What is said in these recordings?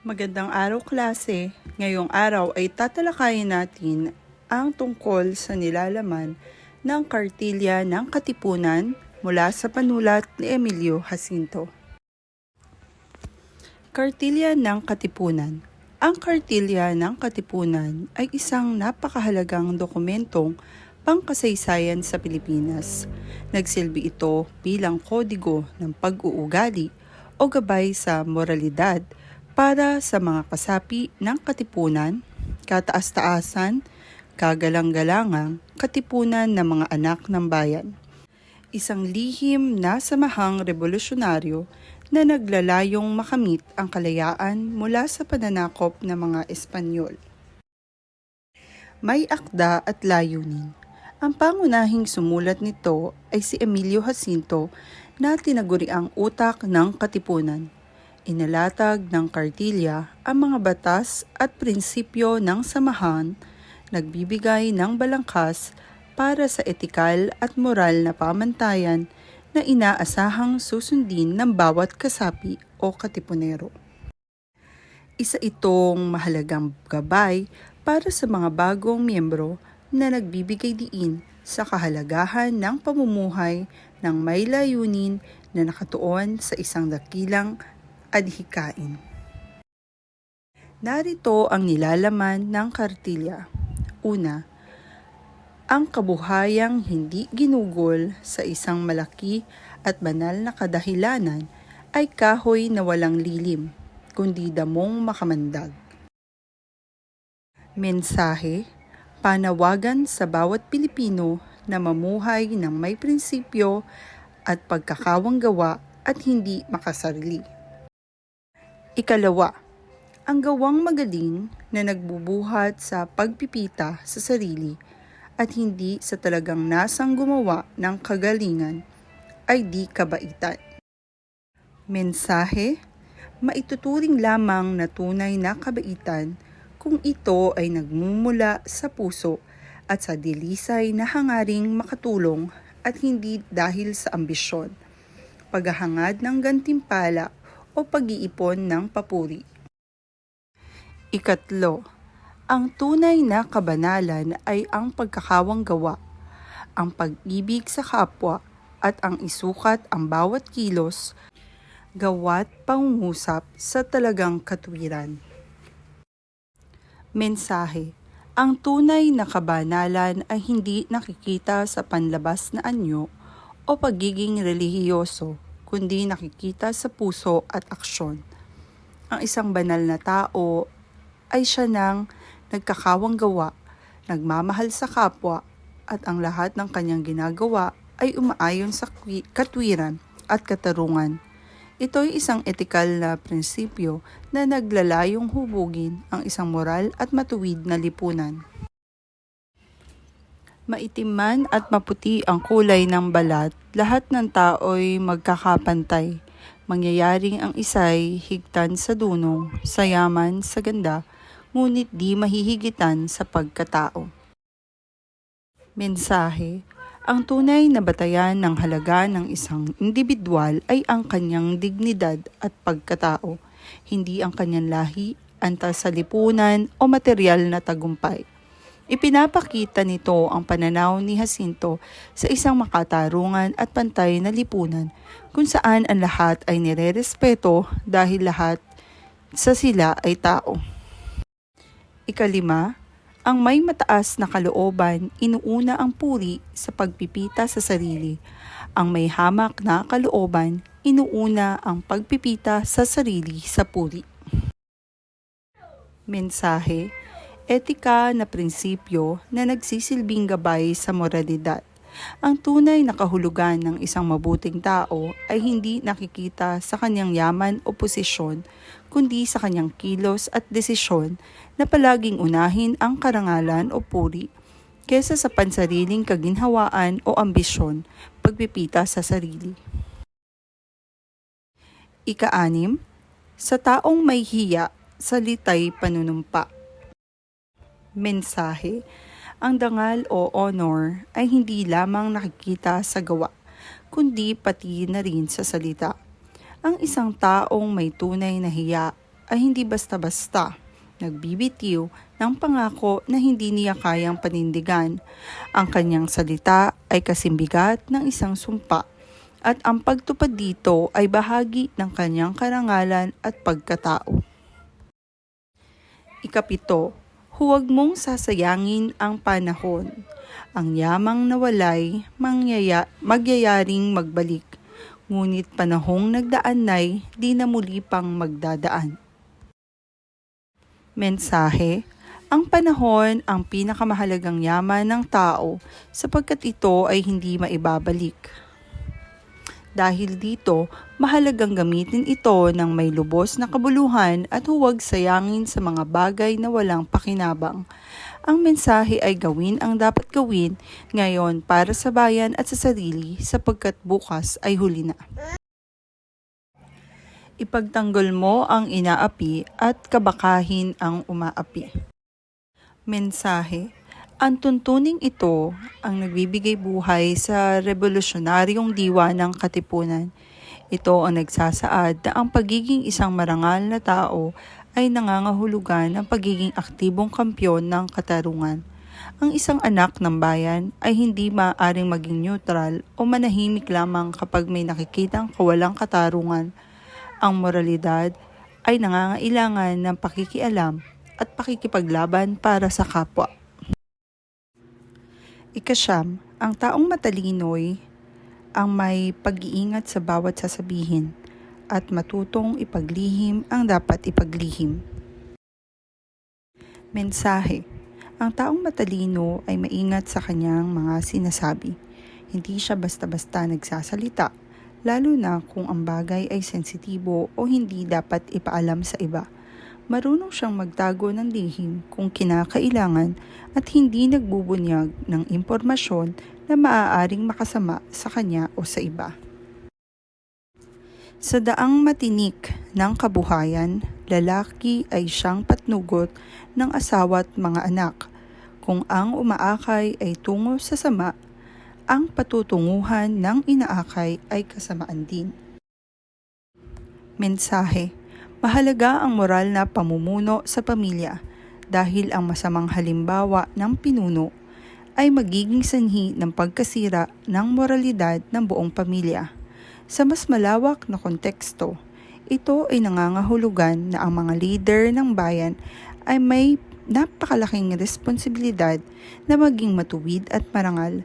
Magandang araw klase. Ngayong araw ay tatalakayin natin ang tungkol sa nilalaman ng kartilya ng katipunan mula sa panulat ni Emilio Jacinto. Kartilya ng Katipunan Ang kartilya ng katipunan ay isang napakahalagang dokumentong pangkasaysayan sa Pilipinas. Nagsilbi ito bilang kodigo ng pag-uugali o gabay sa moralidad para sa mga kasapi ng katipunan, kataas-taasan, kagalang-galangang katipunan ng mga anak ng bayan. Isang lihim na samahang revolusyonaryo na naglalayong makamit ang kalayaan mula sa pananakop ng mga Espanyol. May akda at layunin. Ang pangunahing sumulat nito ay si Emilio Jacinto na tinaguriang utak ng katipunan. Inalatag ng kartilya ang mga batas at prinsipyo ng samahan, nagbibigay ng balangkas para sa etikal at moral na pamantayan na inaasahang susundin ng bawat kasapi o katipunero. Isa itong mahalagang gabay para sa mga bagong miyembro na nagbibigay diin sa kahalagahan ng pamumuhay ng may layunin na nakatuon sa isang dakilang adhikain. Narito ang nilalaman ng kartilya. Una, ang kabuhayang hindi ginugol sa isang malaki at banal na kadahilanan ay kahoy na walang lilim, kundi damong makamandag. Mensahe, panawagan sa bawat Pilipino na mamuhay ng may prinsipyo at pagkakawang gawa at hindi makasarili. Ikalawa, ang gawang magaling na nagbubuhat sa pagpipita sa sarili at hindi sa talagang nasang gumawa ng kagalingan ay di kabaitan. Mensahe, maituturing lamang na tunay na kabaitan kung ito ay nagmumula sa puso at sa dilisay na hangaring makatulong at hindi dahil sa ambisyon, paghahangad ng gantimpala o pag-iipon ng papuri. Ikatlo, ang tunay na kabanalan ay ang pagkakawang gawa, ang pag-ibig sa kapwa at ang isukat ang bawat kilos, gawat pangungusap sa talagang katwiran. Mensahe Ang tunay na kabanalan ay hindi nakikita sa panlabas na anyo o pagiging relihiyoso, kundi nakikita sa puso at aksyon. Ang isang banal na tao ay siya ng nagkakawang gawa, nagmamahal sa kapwa, at ang lahat ng kanyang ginagawa ay umaayon sa katwiran at katarungan. Ito'y isang etikal na prinsipyo na naglalayong hubugin ang isang moral at matuwid na lipunan. Maitim man at maputi ang kulay ng balat, lahat ng tao'y magkakapantay. Mangyayaring ang isa'y higtan sa dunong, sa yaman, sa ganda, ngunit di mahihigitan sa pagkatao. Mensahe ang tunay na batayan ng halaga ng isang individual ay ang kanyang dignidad at pagkatao, hindi ang kanyang lahi, antas sa lipunan o material na tagumpay. Ipinapakita nito ang pananaw ni Jacinto sa isang makatarungan at pantay na lipunan kung saan ang lahat ay nirerespeto dahil lahat sa sila ay tao. Ikalima, ang may mataas na kalooban inuuna ang puri sa pagpipita sa sarili. Ang may hamak na kalooban inuuna ang pagpipita sa sarili sa puri. Mensahe, etika na prinsipyo na nagsisilbing gabay sa moralidad. Ang tunay na kahulugan ng isang mabuting tao ay hindi nakikita sa kanyang yaman o posisyon, kundi sa kanyang kilos at desisyon na palaging unahin ang karangalan o puri kesa sa pansariling kaginhawaan o ambisyon, pagpipita sa sarili. Ika-anim, sa taong may hiya, salitay panunumpa. Mensahe, ang dangal o honor ay hindi lamang nakikita sa gawa, kundi pati na rin sa salita. Ang isang taong may tunay na hiya ay hindi basta-basta nagbibitiw ng pangako na hindi niya kayang panindigan. Ang kanyang salita ay kasimbigat ng isang sumpa at ang pagtupad dito ay bahagi ng kanyang karangalan at pagkatao. Ikapito, huwag mong sasayangin ang panahon. Ang yamang nawalay, mangyaya, magyayaring magbalik. Ngunit panahong nagdaan na'y di na muli pang magdadaan. Mensahe, ang panahon ang pinakamahalagang yaman ng tao sapagkat ito ay hindi maibabalik. Dahil dito, mahalagang gamitin ito ng may lubos na kabuluhan at huwag sayangin sa mga bagay na walang pakinabang. Ang mensahe ay gawin ang dapat gawin ngayon para sa bayan at sa sarili sapagkat bukas ay huli na. Ipagtanggol mo ang inaapi at kabakahin ang umaapi. Mensahe ang tuntuning ito ang nagbibigay buhay sa revolusyonaryong diwa ng katipunan. Ito ang nagsasaad na ang pagiging isang marangal na tao ay nangangahulugan ng pagiging aktibong kampyon ng katarungan. Ang isang anak ng bayan ay hindi maaaring maging neutral o manahimik lamang kapag may nakikitang kawalang katarungan. Ang moralidad ay nangangailangan ng pakikialam at pakikipaglaban para sa kapwa. Ikasyam, ang taong matalino'y ang may pag-iingat sa bawat sasabihin at matutong ipaglihim ang dapat ipaglihim. Mensahe Ang taong matalino ay maingat sa kanyang mga sinasabi. Hindi siya basta-basta nagsasalita, lalo na kung ang bagay ay sensitibo o hindi dapat ipaalam sa iba marunong siyang magtago ng lihim kung kinakailangan at hindi nagbubunyag ng impormasyon na maaaring makasama sa kanya o sa iba. Sa daang matinik ng kabuhayan, lalaki ay siyang patnugot ng asawa at mga anak. Kung ang umaakay ay tungo sa sama, ang patutunguhan ng inaakay ay kasamaan din. Mensahe Mahalaga ang moral na pamumuno sa pamilya dahil ang masamang halimbawa ng pinuno ay magiging sanhi ng pagkasira ng moralidad ng buong pamilya. Sa mas malawak na konteksto, ito ay nangangahulugan na ang mga leader ng bayan ay may napakalaking responsibilidad na maging matuwid at marangal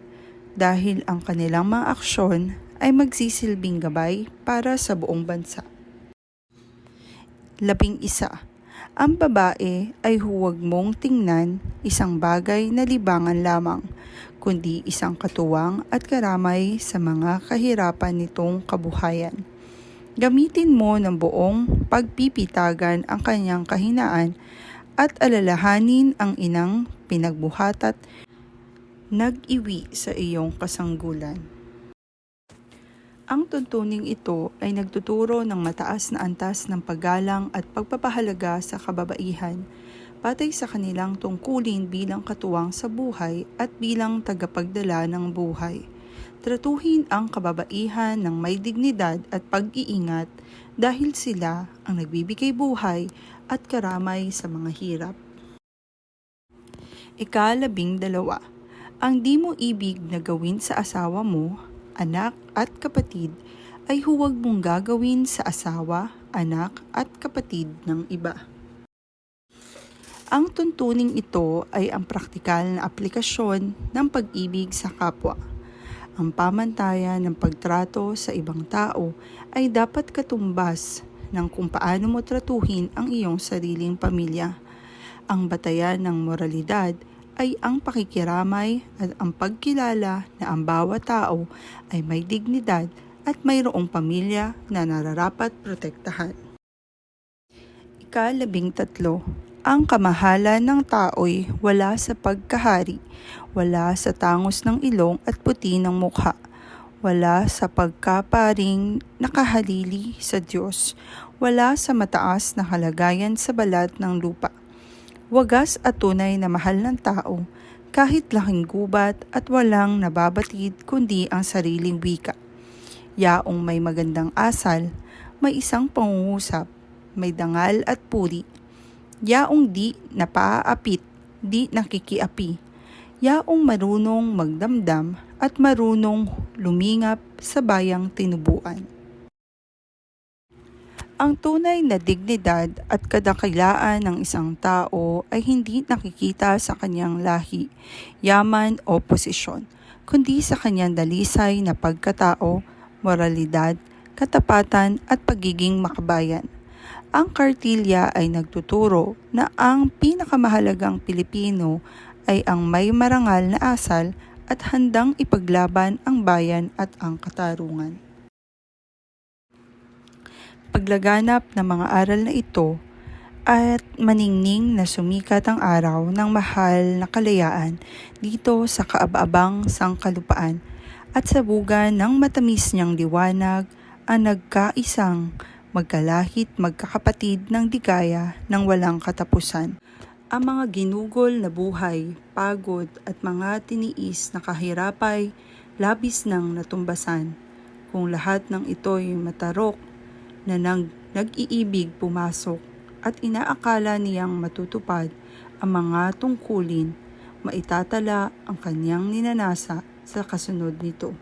dahil ang kanilang mga aksyon ay magsisilbing gabay para sa buong bansa. Labing isa. Ang babae ay huwag mong tingnan isang bagay na libangan lamang, kundi isang katuwang at karamay sa mga kahirapan nitong kabuhayan. Gamitin mo ng buong pagpipitagan ang kanyang kahinaan at alalahanin ang inang pinagbuhatat nag-iwi sa iyong kasanggulan. Ang tuntuning ito ay nagtuturo ng mataas na antas ng paggalang at pagpapahalaga sa kababaihan, patay sa kanilang tungkulin bilang katuwang sa buhay at bilang tagapagdala ng buhay. Tratuhin ang kababaihan ng may dignidad at pag-iingat dahil sila ang nagbibigay buhay at karamay sa mga hirap. Ikalabing dalawa, ang di mo ibig na gawin sa asawa mo anak at kapatid ay huwag mong gagawin sa asawa, anak at kapatid ng iba. Ang tuntuning ito ay ang praktikal na aplikasyon ng pag-ibig sa kapwa. Ang pamantayan ng pagtrato sa ibang tao ay dapat katumbas ng kung paano mo tratuhin ang iyong sariling pamilya. Ang batayan ng moralidad ay ang pakikiramay at ang pagkilala na ang bawat tao ay may dignidad at mayroong pamilya na nararapat protektahan. Ikalabing tatlo, ang kamahalan ng tao'y wala sa pagkahari, wala sa tangos ng ilong at puti ng mukha, wala sa pagkaparing nakahalili sa Diyos, wala sa mataas na kalagayan sa balat ng lupa wagas at tunay na mahal ng tao, kahit laking gubat at walang nababatid kundi ang sariling wika. Yaong may magandang asal, may isang pangungusap, may dangal at puri. Yaong di napaaapit, di nakikiapi. Yaong marunong magdamdam at marunong lumingap sa bayang tinubuan. Ang tunay na dignidad at kadakilaan ng isang tao ay hindi nakikita sa kanyang lahi, yaman o posisyon, kundi sa kanyang dalisay na pagkatao, moralidad, katapatan at pagiging makabayan. Ang kartilya ay nagtuturo na ang pinakamahalagang Pilipino ay ang may marangal na asal at handang ipaglaban ang bayan at ang katarungan. Paglaganap ng mga aral na ito at maningning na sumikat ang araw ng mahal na kalayaan dito sa kaababang sangkalupaan at sa bugan ng matamis niyang liwanag ang nagkaisang magkalahit magkakapatid ng digaya ng walang katapusan. Ang mga ginugol na buhay, pagod at mga tiniis na kahirapay, labis ng natumbasan. Kung lahat ng ito'y matarok na nang nag-iibig pumasok at inaakala niyang matutupad ang mga tungkulin, maitatala ang kanyang ninanasa sa kasunod nito.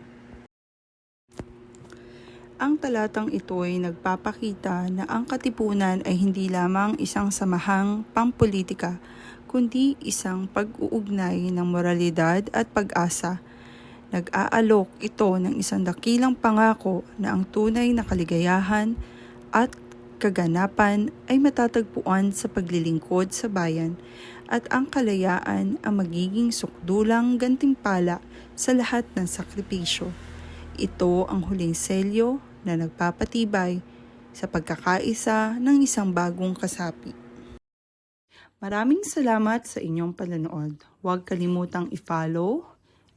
Ang talatang ito ay nagpapakita na ang katipunan ay hindi lamang isang samahang pampolitika, kundi isang pag-uugnay ng moralidad at pag-asa. Nag-aalok ito ng isang dakilang pangako na ang tunay na kaligayahan at kaganapan ay matatagpuan sa paglilingkod sa bayan at ang kalayaan ang magiging sukdulang gantimpala sa lahat ng sakripisyo. Ito ang huling selyo na nagpapatibay sa pagkakaisa ng isang bagong kasapi. Maraming salamat sa inyong panonood. Huwag kalimutang i-follow,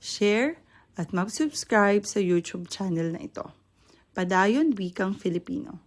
share, at mag-subscribe sa YouTube channel na ito. Padayon Wikang Filipino.